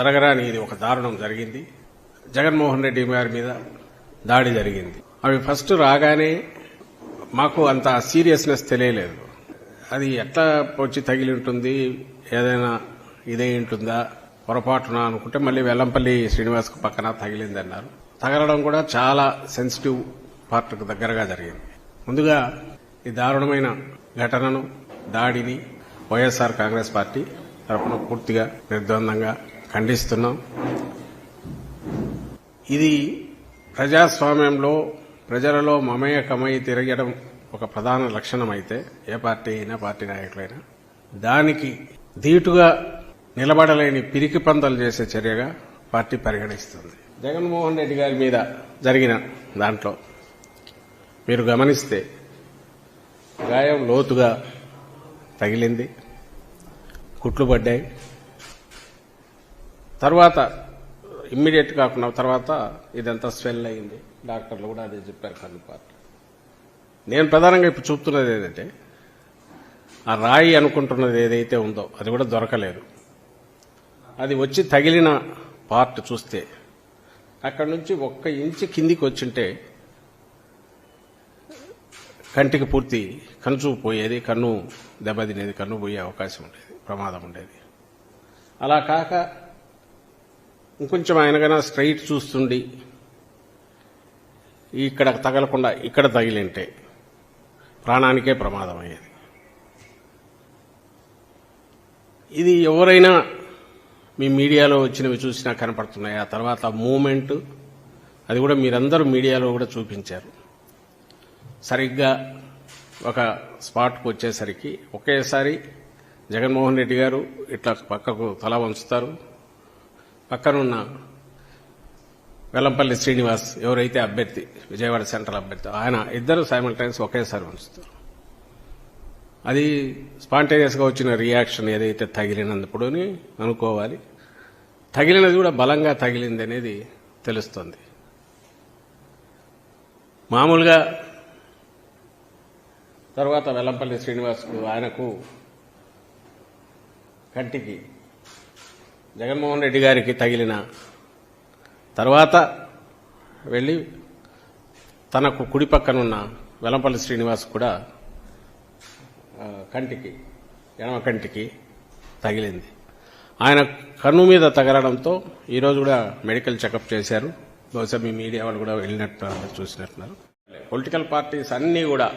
జరగరాని ఇది ఒక దారుణం జరిగింది. జగన్మోహన్ రెడ్డి గారి మీద దాడి జరిగింది. అవి ఫస్ట్ రాగానే మాకు అంత సీరియస్నెస్ తెలియలేదు. అది ఎట్లా వచ్చి తగిలి ఉంటుంది? ఏదైనా ఇదే ఉంటుందా? పొరపాటున అనుకుంటే మళ్ళీ వెల్లంపల్లి శ్రీనివాస్కు పక్కన తగిలిందన్నారు. తగలడం కూడా చాలా సెన్సిటివ్ పార్ట్కు దగ్గరగా జరిగింది. ముందుగా ఈ దారుణమైన ఘటనను దాడిని వైఎస్ఆర్ కాంగ్రెస్ పార్టీ తరఫున పూర్తిగా నిర్ద్వందంగా ఖండిస్తున్నాం. ఇది ప్రజాస్వామ్యంలో ప్రజలలో మమేకమై తిరగడం ఒక ప్రధాన లక్షణం అయితే ఏ పార్టీ అయినా పార్టీ నాయకులైనా దానికి ధీటుగా నిలబడలేని పిరికి పందలు చేసే చర్యగా పార్టీ పరిగణిస్తుంది. జగన్మోహన్ రెడ్డి గారి మీద జరిగిన దాంట్లో మీరు గమనిస్తే గాయం లోతుగా తగిలింది కుట్లు పడ్డాయి. తర్వాత ఇమ్మీడియట్ కాకుండా తర్వాత ఇదంతా స్వెల్ అయింది డాక్టర్లు కూడా అదే చెప్పారు కన్నుపాటు. నేను ప్రధానంగా ఇప్పుడు చూపుతున్నది ఏదంటే ఆ రాయి అనుకుంటున్నది ఏదైతే ఉందో అది కూడా దొరకలేదు. అది వచ్చి తగిలిన పార్ట్ చూస్తే అక్కడ నుంచి ఒక్క ఇంచు కిందికి వచ్చింటే కంటికి పూర్తి కనుచూపు పోయేది కన్ను దెబ్బతినేది కన్ను పోయే అవకాశం ఉండేది ప్రమాదం ఉండేది. అలా కాక ఇంకొంచెం ఆయన కన్నా స్ట్రైట్ చూస్తుండి ఇక్కడ తగలకుండా ఇక్కడ తగిలింటే ప్రాణానికే ప్రమాదం అయ్యేది ఇది ఎవరైనా మీ మీడియాలో వచ్చినవి చూసినా కనపడుతున్నాయి. ఆ తర్వాత మూమెంట్ అది కూడా మీరందరూ మీడియాలో కూడా చూపించారు. సరిగ్గా ఒక స్పాట్కు వచ్చేసరికి ఒకేసారి జగన్మోహన్ రెడ్డి గారు ఇట్లా పక్కకు తల వంచుతారు. పక్కనున్న వెల్లంపల్లి శ్రీనివాస్ ఎవరైతే అభ్యర్థి విజయవాడ సెంట్రల్ అభ్యర్థి ఆయన ఇద్దరు సైమల్టైన్స్ ఒకేసారి ఉంచుతారు అది స్పాంటేనియస్గా వచ్చిన రియాక్షన్ ఏదైతే తగిలినందుకు అనుకోవాలి. తగిలినది కూడా బలంగా తగిలింది అనేది తెలుస్తుంది. మామూలుగా తర్వాత వెల్లంపల్లి శ్రీనివాస్కు ఆయనకు కంటికి జగన్మోహన్ రెడ్డి గారికి తగిలిన తర్వాత వెళ్ళి తనకు కుడి పక్కనున్న వెలంపల్లి శ్రీనివాస్ కూడా కంటికి ఎడమ కంటికి తగిలింది. ఆయన కన్ను మీద తగలడంతో ఈరోజు కూడా మెడికల్ చెకప్ చేశారు. బహుశా మీ మీడియా వాళ్ళు కూడా వెళ్ళినట్టు చూసినట్టున్నారు. పొలిటికల్ పార్టీస్ అన్నీ కూడా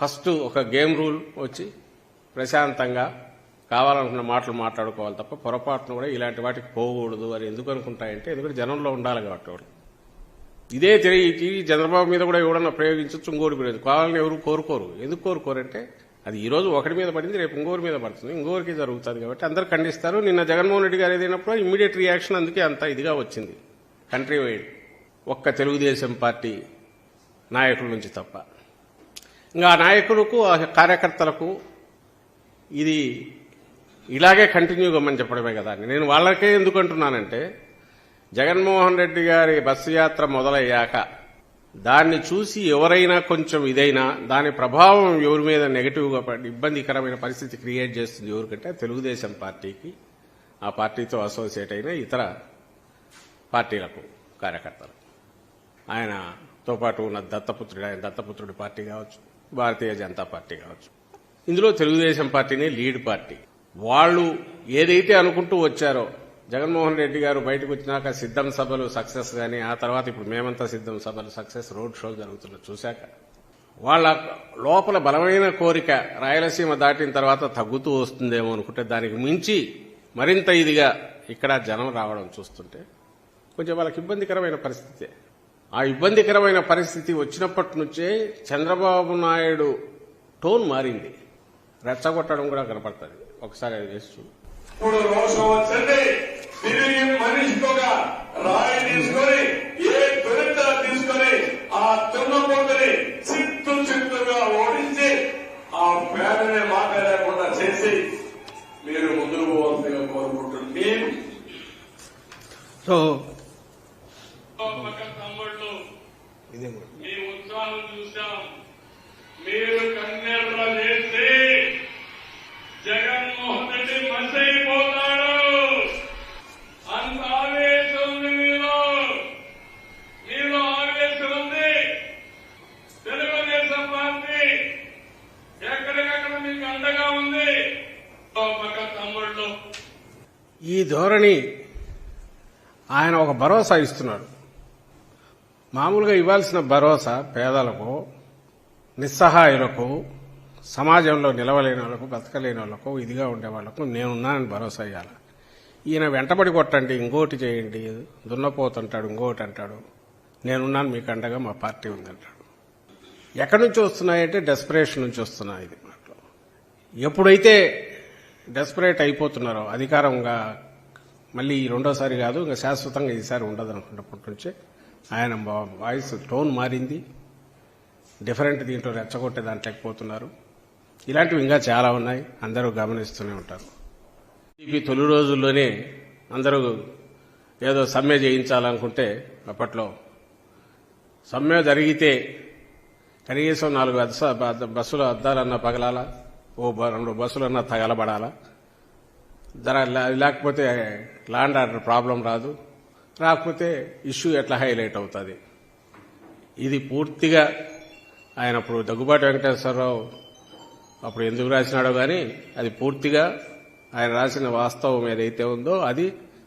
ఫస్ట్ ఒక గేమ్ రూల్ వచ్చి ప్రశాంతంగా కావాలనుకున్న మాటలు మాట్లాడుకోవాలి తప్ప పొరపాటును కూడా ఇలాంటి వాటికి పోకూడదు. అని ఎందుకు అనుకుంటాయంటే ఎందుకంటే జనంలో ఉండాలి కాబట్టి వాళ్ళు. ఇదే జరిగి చంద్రబాబు మీద కూడా ఎవడన్నా ప్రయోగించవచ్చు ఇంకోటి మీద కావాలని ఎవరు కోరుకోరు. ఎందుకు కోరుకోరంటే అది ఈ రోజు ఒకటి మీద పడింది రేపు ఇంకోరి మీద పడుతుంది. ఇంకోరికి జరుగుతుంది కాబట్టి అందరు ఖండిస్తారు. నిన్న జగన్మోహన్ రెడ్డి గారు ఏదైనప్పుడు ఇమ్మీడియట్ రియాక్షన్ అందుకే అంత ఇదిగా వచ్చింది. కంట్రీ వైడ్ ఒక్క తెలుగుదేశం పార్టీ నాయకుల నుంచి తప్ప. ఇంకా ఆ నాయకులకు ఆ కార్యకర్తలకు ఇది ఇలాగే కంటిన్యూ కమ్మని చెప్పడమే కదా నేను వాళ్ళకే ఎందుకు అంటున్నానంటే జగన్మోహన్ రెడ్డి గారి బస్సు యాత్ర మొదలయ్యాక దాన్ని చూసి ఎవరైనా కొంచెం ఇదైనా దాని ప్రభావం ఎవరి మీద నెగటివ్గా ఇబ్బందికరమైన పరిస్థితి క్రియేట్ చేస్తుంది ఎవరికంటే తెలుగుదేశం పార్టీకి ఆ పార్టీతో అసోసియేట్ అయిన ఇతర పార్టీలకు కార్యకర్తలు. ఆయనతో పాటు ఉన్న దత్తపుత్రుడు ఆయన దత్తపుత్రుడి పార్టీ కావచ్చు భారతీయ జనతా పార్టీ కావచ్చు. ఇందులో తెలుగుదేశం పార్టీనే లీడ్ పార్టీ. వాళ్ళు ఏదైతే అనుకుంటూ వచ్చారో జగన్మోహన్ రెడ్డి గారు బయటకు వచ్చినాక సిద్ధం సభలు సక్సెస్ గాని ఆ తర్వాత ఇప్పుడు మేమంతా సిద్ధం సభలు సక్సెస్ రోడ్ షో జరుగుతున్న చూశాక వాళ్ళ లోపల బలమైన కోరిక రాయలసీమ దాటిన తర్వాత తగ్గుతూ వస్తుందేమో అనుకుంటే దానికి మించి మరింత ఇదిగా ఇక్కడ జనం రావడం చూస్తుంటే కొంచెం వాళ్ళకి ఇబ్బందికరమైన పరిస్థితే. ఆ ఇబ్బందికరమైన పరిస్థితి వచ్చినప్పటి నుంచే చంద్రబాబు నాయుడు టోన్ మారింది. రెచ్చగొట్టడం కూడా కనపడుతుంది. ఒకసారి వేసి చూడు. ఇప్పుడు రోషం వచ్చింది తిరిగి మనిషికొక రాయి తీసుకొని ఏ దొరిత తీసుకొని ఆ తున్నపోతుని చిత్తు చిత్తుగా ఓడించి ఆ పేదనే మాట్లాడకుండా చేసి మీరు ముందుకు పోవాల్సిందిగా కోరుకుంటుంది సో తమ్ముళ్ళు. మీ ఉత్సాహం చూశాం మీరు కన్నెర్ర చేసి జగన్మోహన్ రెడ్డి మసైపోతాడు పక్క తమ్ముళ్ళు ఈ ధోరణి ఆయన ఒక భరోసా ఇస్తున్నాడు. మామూలుగా ఇవ్వాల్సిన భరోసా పేదలకు నిస్సహాయులకు సమాజంలో నిలవలేని వాళ్ళకు బతకలేని వాళ్ళకు ఇదిగా ఉండే వాళ్ళకు నేనున్నానని భరోసా ఇవ్వాలి ఈయన వెంటబడి కొట్టండి ఇంకోటి చేయండి దున్నపోతుంటాడు ఇంకోటి అంటాడు. నేనున్నాను మీకు అండగా మా పార్టీ ఉందంటాడు. ఎక్కడి నుంచి వస్తున్నాయంటే డెస్పరేషన్ నుంచి వస్తున్నాయి. ఇది మాటలు ఎప్పుడైతే డెస్పరేట్ అయిపోతున్నారో అధికారంగా మళ్ళీ ఈ రెండోసారి కాదు ఇంకా శాశ్వతంగా ఈసారి ఉండదు అనుకున్నప్పటి నుంచే ఆయన వాయిస్ టోన్ మారింది. డిఫరెంట్ దీంట్లో రెచ్చగొట్టే దాంట్లోకి పోతున్నారు. ఇలాంటివి ఇంకా చాలా ఉన్నాయి. అందరూ గమనిస్తూనే ఉంటారు. ఈ తొలి రోజుల్లోనే అందరూ ఏదో సమ్మె చేయించాలనుకుంటే అప్పట్లో సమ్మె జరిగితే కనీసం నాలుగు అద్స బస్సుల అద్దాలన్నా పగలాలా ఓ బ- రెండు బస్సులన్నా తగలబడాలా? ధర లేకపోతే ల్యాండ్ ఆర్డర్ ప్రాబ్లం రాదు. రాకపోతే ఇష్యూ ఎట్లా హైలైట్ అవుతుంది? ఇది పూర్తిగా ఆయన అప్పుడు దగ్గుబాటి వెంకటేశ్వరరావు అప్పుడు ఎందుకు రాసినాడో కానీ అది పూర్తిగా ఆయన రాసిన వాస్తవం ఏదైతే ఉందో అది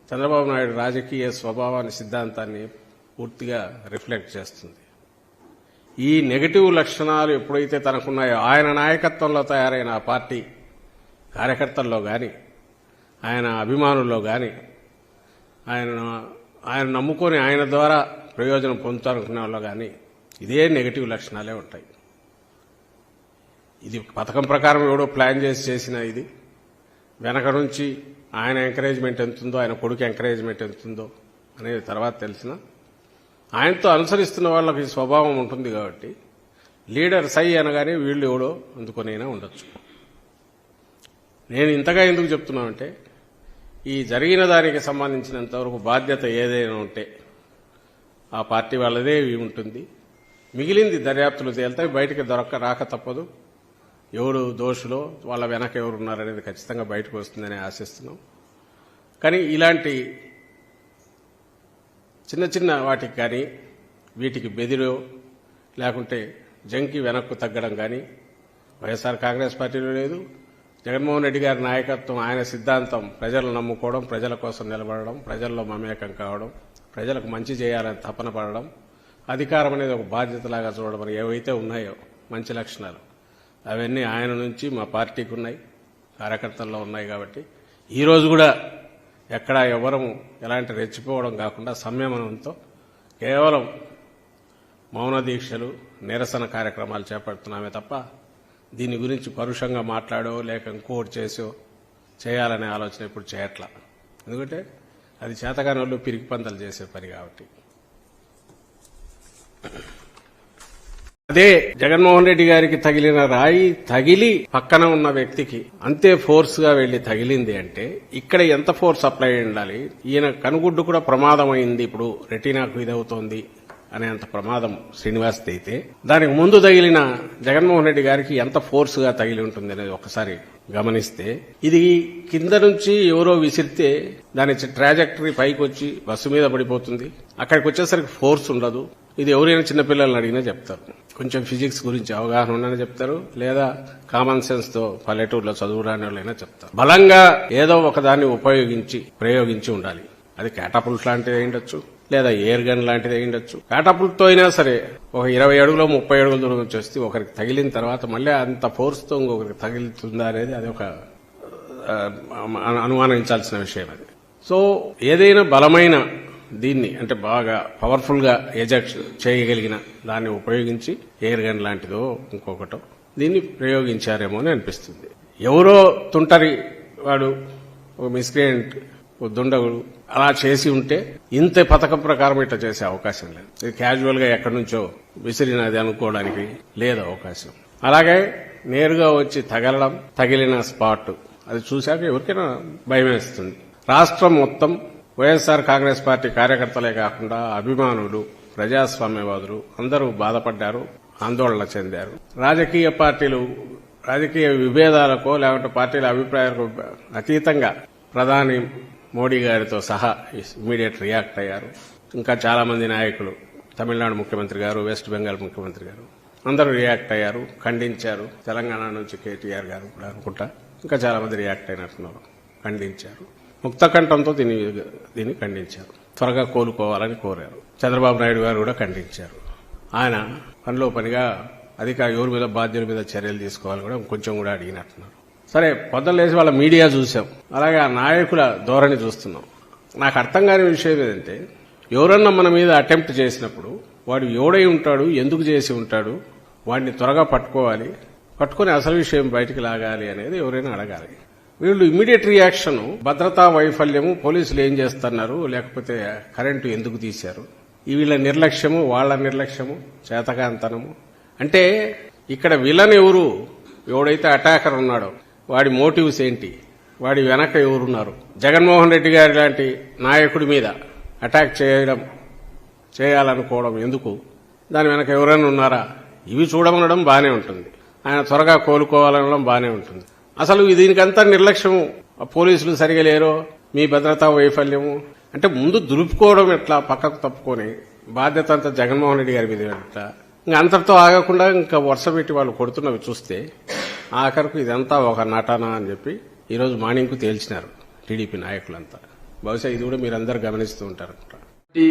చంద్రబాబు నాయుడు రాజకీయ స్వభావాన్ని సిద్ధాంతాన్ని పూర్తిగా రిఫ్లెక్ట్ చేస్తుంది. ఈ నెగటివ్ లక్షణాలు ఎప్పుడైతే తనకున్నాయో ఆయన నాయకత్వంలో తయారైన ఆ పార్టీ కార్యకర్తల్లో కానీ ఆయన అభిమానుల్లో కానీ ఆయన ఆయన నమ్ముకొని ఆయన ద్వారా ప్రయోజనం పొందుతారనుకునే వాళ్ళు కానీ ఇదే నెగటివ్ లక్షణాలే ఉంటాయి. ఇది పథకం ప్రకారం ఎవడో ప్లాన్ చేసి చేసిన ఇది. వెనక నుంచి ఆయన ఎంకరేజ్మెంట్ ఎంతుందో ఆయన కొడుకు ఎంకరేజ్మెంట్ ఎంతుందో అనేది తర్వాత తెలిసిన. ఆయనతో అనుసరిస్తున్న వాళ్ళకి స్వభావం ఉంటుంది కాబట్టి లీడర్ సై అనగానే వీళ్ళు ఎవడో అందుకొనైనా ఉండొచ్చు. నేను ఇంతగా ఎందుకు చెప్తున్నానంటే ఈ జరిగిన దానికి సంబంధించినంత వరకు బాధ్యత ఏదైనా ఉంటే ఆ పార్టీ వాళ్ళదే ఉంటుంది. మిగిలింది దర్యాప్తులు తేలితే బయటికి దొరక్క రాక తప్పదు. ఎవరు దోషులో వాళ్ళ వెనక ఎవరు ఉన్నారనేది ఖచ్చితంగా బయటకు వస్తుందని ఆశిస్తున్నాం. కానీ ఇలాంటి చిన్న చిన్న వాటికి కానీ వీటికి బెదిరో లేకుంటే జంకి వెనక్కు తగ్గడం కానీ వైఎస్ఆర్ కాంగ్రెస్ పార్టీలో లేదు. జగన్మోహన్ రెడ్డి గారి నాయకత్వం ఆయన సిద్ధాంతం ప్రజలు నమ్ముకోవడం ప్రజల కోసం నిలబడడం ప్రజల్లో మమేకం కావడం ప్రజలకు మంచి చేయాలని తపన పడడం అధికారం అనేది ఒక బాధ్యతలాగా చూడడం ఏవైతే ఉన్నాయో మంచి లక్షణాలు అవన్నీ ఆయన నుంచి మా పార్టీకి ఉన్నాయి కార్యకర్తల్లో ఉన్నాయి కాబట్టి. ఈరోజు కూడా ఎక్కడ ఎవరము ఎలాంటి రెచ్చిపోవడం కాకుండా సంయమనంతో కేవలం మౌన దీక్షలు నిరసన కార్యక్రమాలు చేపడుతున్నామే తప్ప దీని గురించి పరుషంగా మాట్లాడో లేక ఇంకోటి చేసో చేయాలనే ఆలోచన ఇప్పుడు చేయట్లా. ఎందుకంటే అది చేతగాని వాళ్ళు పిరికి పందలు చేసే పని కాబట్టి. అదే జగన్మోహన్ రెడ్డి గారికి తగిలిన రాయి తగిలి పక్కన ఉన్న వ్యక్తికి అంతే ఫోర్స్గా వెళ్ళి తగిలింది అంటే ఇక్కడ ఎంత ఫోర్స్ అప్లై ఉండాలి? ఈయన కనుగుడ్డు కూడా ప్రమాదమైంది ఇప్పుడు. రెటీనాకు ఇదవుతోంది. అనేంత ప్రమాదం శ్రీనివాస్ అయితే దానికి ముందు తగిలిన జగన్మోహన్ రెడ్డి గారికి ఎంత ఫోర్స్గా తగిలి ఉంటుంది అనేది ఒకసారి గమనిస్తే ఇది కింద నుంచి ఎవరో విసిరితే దాని ట్రాజెక్టరీ పైకి వచ్చి బస్సు మీద పడిపోతుంది. అక్కడికి వచ్చేసరికి ఫోర్స్ ఉండదు. ఇది ఎవరైనా చిన్నపిల్లల్ని అడిగినా చెప్తారు. కొంచెం ఫిజిక్స్ గురించి అవగాహన ఉండని చెప్తారు. లేదా కామన్ సెన్స్తో పల్లెటూరులో చదువు రాని వాళ్ళైనా చెప్తారు. బలంగా ఏదో ఒక దాన్ని ఉపయోగించి ప్రయోగించి ఉండాలి. అది క్యాటపుల్ట్ లాంటిది అయి ఉండొచ్చు. లేదా ఎయిర్ గన్ లాంటిది అయి ఉండొచ్చు అయినా సరే ఒక ఇరవై అడుగులో ముప్పై అడుగుల దూరం నుంచి వస్తే ఒకరికి తగిలిన తర్వాత మళ్ళీ అంత ఫోర్స్తో ఇంకొకరికి తగిలుతుందా అనేది అది ఒక అనుమానించాల్సిన విషయం అది. సో ఏదైనా బలమైన దీన్ని అంటే బాగా పవర్ఫుల్గా ఎజెక్ట్ చేయగలిగిన దాన్ని ఉపయోగించి ఎయిర్ గన్ లాంటిదో ఇంకొకటో దీన్ని ప్రయోగించారేమో అని అనిపిస్తుంది. ఎవరో తుంటరి వాడు ఒక మిస్క్రియంట్ ఒక దుండగుడు అలా చేసి ఉంటే ఇంత పథకం ప్రకారం ఇట్లా చేసే అవకాశం లేదు. ఇది క్యాజువల్గా ఎక్కడి నుంచో విసిరినది అనుకోవడానికి లేదు అవకాశం. అలాగే నేరుగా వచ్చి తగలడం తగిలిన స్పాట్. అది చూశాక ఎవరికైనా భయం వేస్తుంది. రాష్ట్రం మొత్తం వైఎస్ఆర్ కాంగ్రెస్ పార్టీ కార్యకర్తలే కాకుండా అభిమానులు ప్రజాస్వామ్యవాదులు అందరూ బాధపడ్డారు ఆందోళన చెందారు. రాజకీయ పార్టీలు రాజకీయ విభేదాలకో లేకుంటే పార్టీల అభిప్రాయాలకు అతీతంగా ప్రధాని మోడీ గారితో సహా ఇమీడియట్ రియాక్ట్ అయ్యారు. ఇంకా చాలా మంది నాయకులు తమిళనాడు ముఖ్యమంత్రి గారు వెస్ట్ బెంగాల్ ముఖ్యమంత్రి గారు అందరూ రియాక్ట్ అయ్యారు ఖండించారు. తెలంగాణ నుంచి కేటీఆర్ గారు కూడా అనుకుంటా. ఇంకా చాలా మంది రియాక్ట్ అయినట్టున్నారు. ఖండించారు. ముక్తకంఠంతో దీన్ని దీన్ని ఖండించారు. త్వరగా కోలుకోవాలని కోరారు. చంద్రబాబు నాయుడు గారు కూడా ఖండించారు. ఆయన పనిలో పనిగా అధిక ఎవరి మీద బాధ్యుల మీద చర్యలు తీసుకోవాలని కూడా కొంచెం కూడా అడిగినట్టున్నారు. సరే పొద్దులేసి వాళ్ళ మీడియా చూసాం. అలాగే ఆ నాయకుల ధోరణి చూస్తున్నాం. నాకు అర్థం కాని విషయం ఏంటంటే ఎవరన్నా మన మీద అటెంప్ట్ చేసినప్పుడు వాడు ఎవడై ఉంటాడు ఎందుకు చేసి ఉంటాడు వాడిని త్వరగా పట్టుకోవాలి పట్టుకొని అసలు విషయం బయటికి లాగాలి అనేది ఎవరైనా అడగాలి. వీళ్ళు ఇమీడియట్ రియాక్షన్ భద్రతా వైఫల్యము పోలీసులు ఏం చేస్తున్నారు లేకపోతే కరెంటు ఎందుకు తీశారు వీళ్ళ నిర్లక్ష్యము వాళ్ళ నిర్లక్ష్యము చేతకాంతనము. అంటే ఇక్కడ విలన్ ఎవరు? ఎవడైతే అటాకర్ ఉన్నాడో. వాడి మోటివ్స్ ఏంటి? వాడి వెనక ఎవరున్నారు? జగన్మోహన్ రెడ్డి గారి లాంటి నాయకుడి మీద అటాక్ చేయడం చేయాలనుకోవడం ఎందుకు? దాని వెనక ఎవరైనా ఉన్నారా? ఇవి చూడమనడం బానే ఉంటుంది. ఆయన త్వరగా కోలుకోవాలనడం బానే ఉంటుంది. అసలు దీనికంతా నిర్లక్ష్యం పోలీసులు సరిగా లేరో? మీ భద్రతా వైఫల్యము? అంటే ముందు దులుపుకోవడం ఎట్లా? పక్కకు తప్పుకొని బాధ్యత అంతా జగన్మోహన్ రెడ్డి గారి మీద ఎట్లా ఇంకా అంతటితో ఆగకుండా ఇంకా వరుస పెట్టి వాళ్ళు కొడుతున్నవి చూస్తే ఆఖరకు ఇదంతా ఒక నటన అని చెప్పి ఈరోజు మార్నింగ్కు తేల్చినారు టీడీపీ నాయకులంతా. బహుశా ఇది కూడా మీరందరూ గమనిస్తూ ఉంటారు ఈ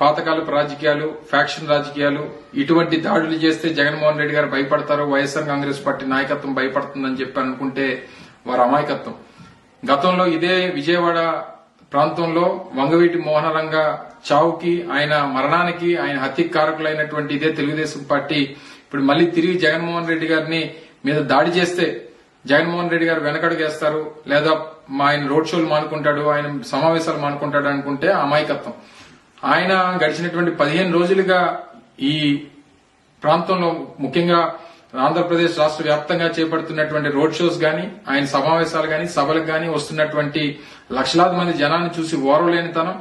పాతకాలపు రాజకీయాలు ఫ్యాక్షన్ రాజకీయాలు ఇటువంటి దాడులు చేస్తే జగన్మోహన్ రెడ్డి గారు భయపడతారు వైఎస్ఆర్ కాంగ్రెస్ పార్టీ నాయకత్వం భయపడుతుందని చెప్పి అనుకుంటే వారి అమాయకత్వం. గతంలో ఇదే విజయవాడ ప్రాంతంలో వంగవీటి మోహనరంగ చావుకి ఆయన మరణానికి ఆయన హత్య కారకులైనటువంటి ఇదే తెలుగుదేశం పార్టీ ఇప్పుడు మళ్ళీ తిరిగి జగన్మోహన్ రెడ్డి గారిని మీద దాడి చేస్తే జగన్మోహన్ రెడ్డి గారు వెనకడుగేస్తారు లేదా మా ఆయన రోడ్ షోలు మానుకుంటాడు ఆయన సమావేశాలు మానుకుంటాడు అనుకుంటే అమాయకత్వం. ఆయన గడిచినటువంటి పదిహేను రోజులుగా ఈ ప్రాంతంలో ముఖ్యంగా ఆంధ్రప్రదేశ్ రాష్ట్ర వ్యాప్తంగా చేపడుతున్నటువంటి రోడ్ షోస్ గాని ఆయన సమావేశాలు గాని సభలకు గాని వస్తున్నటువంటి లక్షలాది మంది జనాన్ని చూసి ఓరవలేనితనం.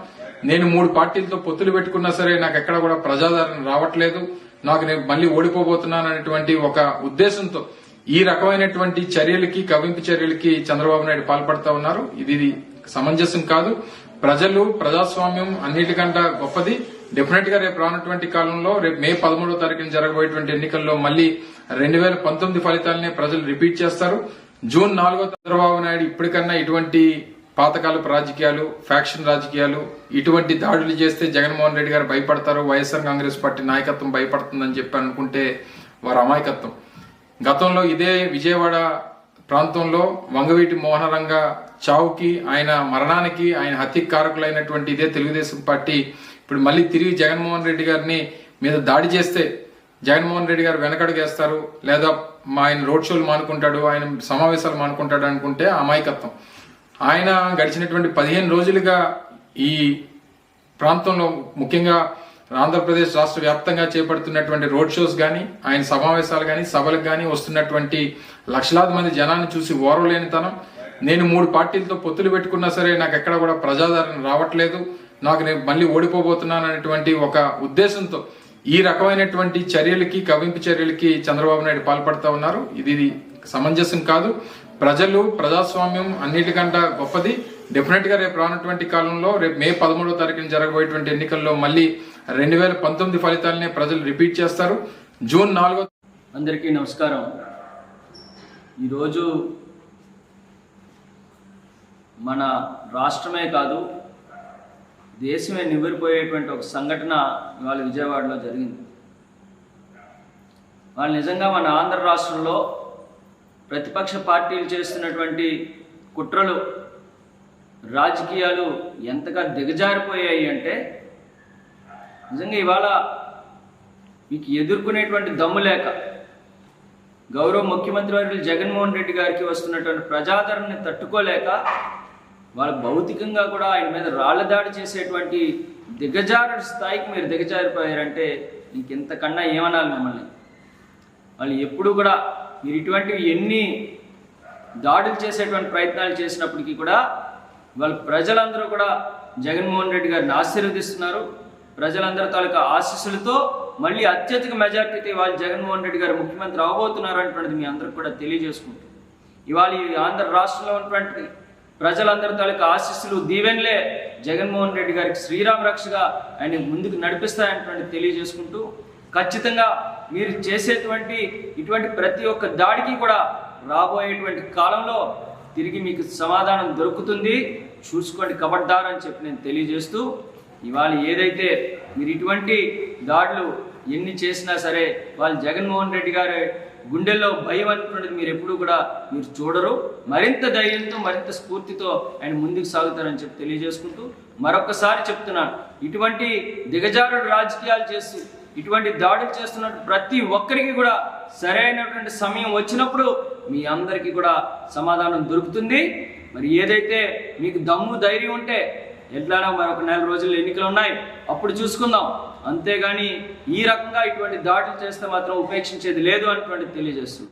నేను మూడు పార్టీలతో పొత్తులు పెట్టుకున్నా సరే నాకు ఎక్కడ కూడా ప్రజాదరణ రావట్లేదు. నాకు నేను మళ్ళీ ఓడిపోబోతున్నాను అనేటువంటి ఒక ఉద్దేశంతో ఈ రకమైనటువంటి చర్యలకి కవింపు చర్యలకి చంద్రబాబు నాయుడు పాల్పడతా ఉన్నారు. ఇది సమంజసం కాదు. ప్రజలు ప్రజాస్వామ్యం అన్నిటికంట గొప్పది. డెఫినెట్గా రేపు రానటువంటి కాలంలో రేపు మే పదమూడో తారీఖున జరగబోయేటువంటి ఎన్నికల్లో మళ్ళీ రెండు వేల పంతొమ్మిది ఫలితాలనే ప్రజలు రిపీట్ చేస్తారు. జూన్ నాలుగో చంద్రబాబు నాయుడు ఇప్పటికన్నా ఇటువంటి పాతకాలపు రాజకీయాలు ఫ్యాక్షన్ రాజకీయాలు ఇటువంటి దాడులు చేస్తే జగన్మోహన్ రెడ్డి గారు భయపడతారు. వైఎస్ఆర్ కాంగ్రెస్ పార్టీ నాయకత్వం భయపడుతుందని చెప్పి అనుకుంటే వారి అమాయకత్వం. గతంలో ఇదే విజయవాడ ప్రాంతంలో వంగవీటి మోహనరంగ చావుకి ఆయన మరణానికి ఆయన హత్యకు కారకులైనటువంటి ఇదే తెలుగుదేశం పార్టీ ఇప్పుడు మళ్ళీ తిరిగి జగన్మోహన్ రెడ్డి గారిని మీద దాడి చేస్తే జగన్మోహన్ రెడ్డి గారు వెనకడుగేస్తారు. లేదా మా ఆయన రోడ్ షోలు మానుకుంటాడు ఆయన సమావేశాలు మానుకుంటాడు అనుకుంటే అమాయకత్వం. ఆయన గడిచినటువంటి పదిహేను రోజులుగా ఈ ప్రాంతంలో ముఖ్యంగా ఆంధ్రప్రదేశ్ రాష్ట్ర వ్యాప్తంగా చేపడుతున్నటువంటి రోడ్ షోస్ కానీ ఆయన సమావేశాలు కానీ సభలకు కానీ వస్తున్నటువంటి లక్షలాది మంది జనాన్ని చూసి ఓర్వలేనితనం. నేను మూడు పార్టీలతో పొత్తులు పెట్టుకున్నా సరే నాకు ఎక్కడ కూడా ప్రజాదరణ రావట్లేదు. నాకు నేను మళ్ళీ ఓడిపోబోతున్నాను అనేటువంటి ఒక ఉద్దేశంతో ఈ రకమైనటువంటి చర్యలకి కవింపు చర్యలకి చంద్రబాబు నాయుడు పాల్పడతా ఉన్నారు. ఇది సమంజసం కాదు. ప్రజలు ప్రజాస్వామ్యం అన్నిటికంట గొప్పది. డెఫినెట్గా రేపు రానటువంటి కాలంలో రేపు మే పదమూడో తారీఖున జరగబోయేటువంటి ఎన్నికల్లో మళ్ళీ రెండు వేల పంతొమ్మిది ఫలితాలనే ప్రజలు రిపీట్ చేస్తారు. జూన్ నాలుగో అందరికీ నమస్కారం. ఈరోజు మన రాష్ట్రమే కాదు దేశమే నివ్వరిపోయేటువంటి ఒక సంఘటన ఇవాళ విజయవాడలో జరిగింది. వాళ్ళు నిజంగా మన ఆంధ్ర రాష్ట్రంలో ప్రతిపక్ష పార్టీలు చేస్తున్నటువంటి కుట్రలు రాజకీయాలు ఎంతగా దిగజారిపోయాయి అంటే నిజంగా ఇవాళ మీకు ఎదుర్కొనేటువంటి దమ్ము లేక గౌరవ ముఖ్యమంత్రి వారి జగన్మోహన్ రెడ్డి గారికి వస్తున్నటువంటి ప్రజాదరణని తట్టుకోలేక వాళ్ళ భౌతికంగా కూడా ఆయన మీద రాళ్ళ దాడి చేసేటువంటి దిగజారు స్థాయికి మీరు దిగజారిపోయారంటే ఇంకెంతకన్నా ఏమనాలి మిమ్మల్ని? వాళ్ళు ఎప్పుడు కూడా మీరు ఇటువంటివి ఎన్ని దాడులు చేసేటువంటి ప్రయత్నాలు చేసినప్పటికీ కూడా వాళ్ళ ప్రజలందరూ కూడా జగన్మోహన్ రెడ్డి గారిని ఆశీర్వదిస్తున్నారు. ప్రజలందరి తాలూకా ఆశీస్సులతో మళ్ళీ అత్యధిక మెజార్టీతో ఇవాళ జగన్మోహన్ రెడ్డి గారు ముఖ్యమంత్రి అవబోతున్నారు అంటున్నది మీ అందరికి కూడా తెలియజేసుకుంటూ ఇవాళ ఈ ఆంధ్ర రాష్ట్రంలో ఉన్నటువంటి ప్రజలందరి తాలూకా ఆశీస్సులు దీవెన్లే జగన్మోహన్ రెడ్డి గారికి శ్రీరామ రక్షగా ఆయన ముందుకు నడిపిస్తాయనేటువంటి తెలియజేసుకుంటూ ఖచ్చితంగా మీరు చేసేటువంటి ఇటువంటి ప్రతి ఒక్క దాడికి కూడా రాబోయేటువంటి కాలంలో తిరిగి మీకు సమాధానం దొరుకుతుంది. చూసుకోండి కబడ్దారు అని చెప్పి నేను తెలియజేస్తూ ఇవాళ ఏదైతే మీరు ఇటువంటి దాడులు ఎన్ని చేసినా సరే వాళ్ళు జగన్మోహన్ రెడ్డి గారి గుండెల్లో భయం అనుకున్నది మీరు ఎప్పుడూ కూడా మీరు చూడరు. మరింత ధైర్యంతో మరింత స్ఫూర్తితో ఆయన ముందుకు సాగుతారని చెప్పి తెలియజేసుకుంటూ మరొకసారి చెప్తున్నాను. ఇటువంటి దిగజారుడు రాజకీయాలు చేస్తూ ఇటువంటి దాడులు చేస్తున్న ప్రతి ఒక్కరికి కూడా సరైనటువంటి సమయం వచ్చినప్పుడు మీ అందరికీ కూడా సమాధానం దొరుకుతుంది. మరి ఏదైతే మీకు దమ్ము ధైర్యం ఉంటే ఎట్లానో మరొక నెల రోజులు ఎన్నికలు ఉన్నాయి. అప్పుడు చూసుకుందాం. అంతేగాని ఈ రకంగా ఇటువంటి దాడులు చేస్తే మాత్రం ఉపేక్షించేది లేదు అన్నటువంటి తెలియజేస్తుంది.